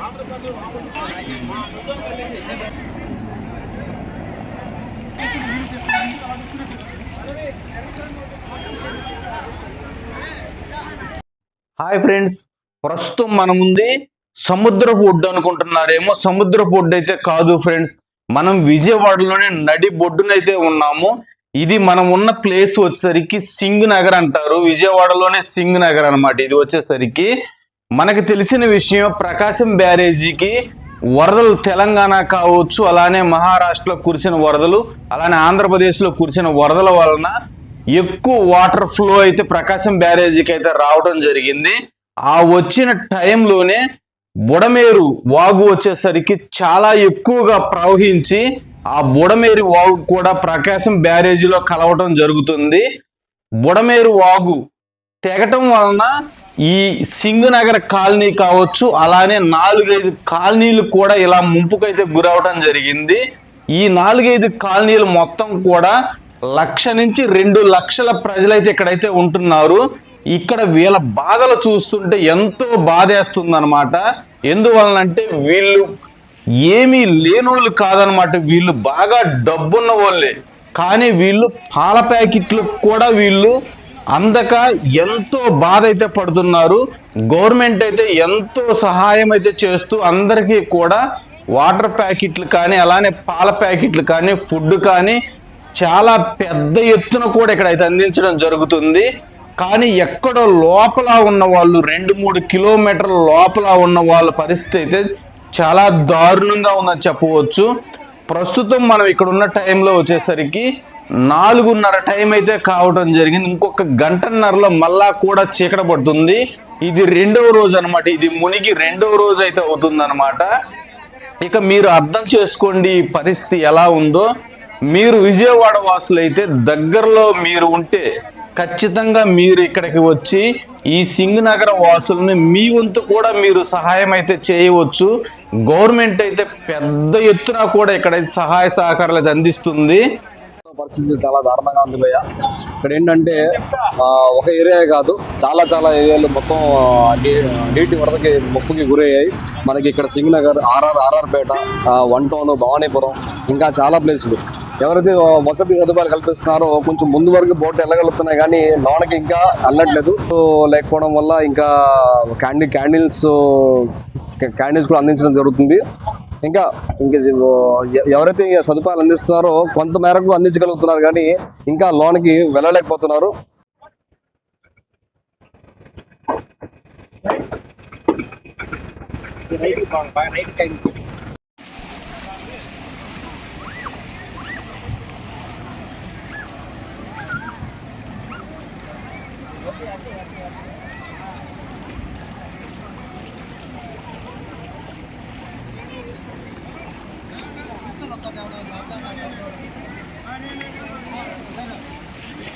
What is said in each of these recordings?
Hi friends. ప్రస్తుతం మన సముద్ర బొడ్డు అనుకుంటున్నారేమో. సముద్ర బొడ్డు అయితే కాదు ఫ్రెండ్స్. మనం విజయవాడలోనే నడి బొడ్డునైతే ఉన్నాము. ఇది మనం ఉన్న ప్లేస్ వచ్చేసరికి సింగ్ నగర్ అంటారు. విజయవాడలోనే సింగ్ నగర్ అన్నమాట. ఇది వచ్చేసరికి మనకు తెలిసిన విషయం ప్రకాశం బ్యారేజీకి వరదలు తెలంగాణ కావచ్చు అలానే మహారాష్ట్రలో కురిసిన వరదలు అలానే ఆంధ్రప్రదేశ్లో కురిసిన వరదల వలన ఎక్కువ వాటర్ ఫ్లో అయితే ప్రకాశం బ్యారేజీకి అయితే రావడం జరిగింది. ఆ వచ్చిన టైంలోనే బుడమేరు వాగు వచ్చేసరికి చాలా ఎక్కువగా ప్రవహించి ఆ బుడమేరు వాగు కూడా ప్రకాశం బ్యారేజీలో కలవటం జరుగుతుంది. బుడమేరు వాగు తెగటం వలన ఈ సింగనగర కాలనీ కావచ్చు అలానే నాలుగైదు కాలనీలు కూడా ఇలా ముంపుకైతే గురవటం జరిగింది. ఈ నాలుగైదు కాలనీలు మొత్తం కూడా లక్ష నుంచి రెండు లక్షల ప్రజలైతే ఇక్కడైతే ఉంటున్నారు. ఇక్కడ వీళ్ళ బాధలు చూస్తుంటే ఎంతో బాధేస్తుంది అనమాట ఎందువలనంటే వీళ్ళు ఏమీ లేనోళ్ళు కాదనమాట వీళ్ళు బాగా డబ్బున్న వాళ్ళే కానీ వీళ్ళు పాల ప్యాకెట్లు కూడా వీళ్ళు అందక ఎంతో బాధ అయితే పడుతున్నారు. గవర్నమెంట్ అయితే ఎంతో సహాయం అయితే చేస్తూ అందరికీ కూడా వాటర్ ప్యాకెట్లు కానీ అలానే పాల ప్యాకెట్లు కానీ ఫుడ్ కానీ చాలా పెద్ద ఎత్తున కూడా ఇక్కడ అయితే అందించడం జరుగుతుంది. కానీ ఎక్కడో లోపల ఉన్న వాళ్ళు రెండు మూడు కిలోమీటర్ల లోపల ఉన్న వాళ్ళ పరిస్థితి అయితే చాలా దారుణంగా ఉందని చెప్పవచ్చు. ప్రస్తుతం మనం ఇక్కడ ఉన్న టైంలో వచ్చేసరికి నాలుగున్నర టైం అయితే కావడం జరిగింది. ఇంకొక గంటన్నరలో మళ్ళా కూడా చీకట పడుతుంది. ఇది రెండవ రోజు అన్నమాట. ఇది మునిగి రెండవ రోజు అయితే అవుతుంది ఇక మీరు అర్థం చేసుకోండి ఈ పరిస్థితి ఎలా ఉందో. మీరు విజయవాడ వాసులైతే దగ్గరలో మీరు ఉంటే ఖచ్చితంగా మీరు ఇక్కడికి వచ్చి ఈ సింగ్ నగర వాసులని మీ వంతు కూడా మీరు సహాయం అయితే చేయవచ్చు. గవర్నమెంట్ అయితే పెద్ద ఎత్తున కూడా ఇక్కడైతే సహాయ సహకారాలు అయితే అందిస్తుంది. పరిస్థితి చాలా దారుణంగా ఉంది భయ్య. ఇక్కడ ఏంటంటే ఒక ఏరియా కాదు చాలా చాలా ఏరియాలు మొత్తం నీటి వరదకి ముప్పుకి గురయ్యాయి. మనకి ఇక్కడ Singh Nagar RR RR Pet one town Bhavanipuram ఇంకా చాలా ప్లేసులు. ఎవరైతే వసతి సదుపాయాలు కల్పిస్తున్నారో కొంచెం ముందు వరకు బోట్ వెళ్ళగలుగుతున్నాయి కానీ లోనకి ఇంకా వెళ్ళట్లేదు లేకపోవడం వల్ల ఇంకా క్యాండి క్యాండిల్స్ క్యాండిల్స్ కూడా అందించడం జరుగుతుంది. ఇంకా ఇంకా ఎవరైతే ఇంకా సదుపాయాలు అందిస్తున్నారో కొంత మేరకు అందించగలుగుతున్నారు కానీ ఇంకా లోనికి వెళ్ళలేకపోతున్నారు. రైట్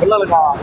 சொல்லலாம்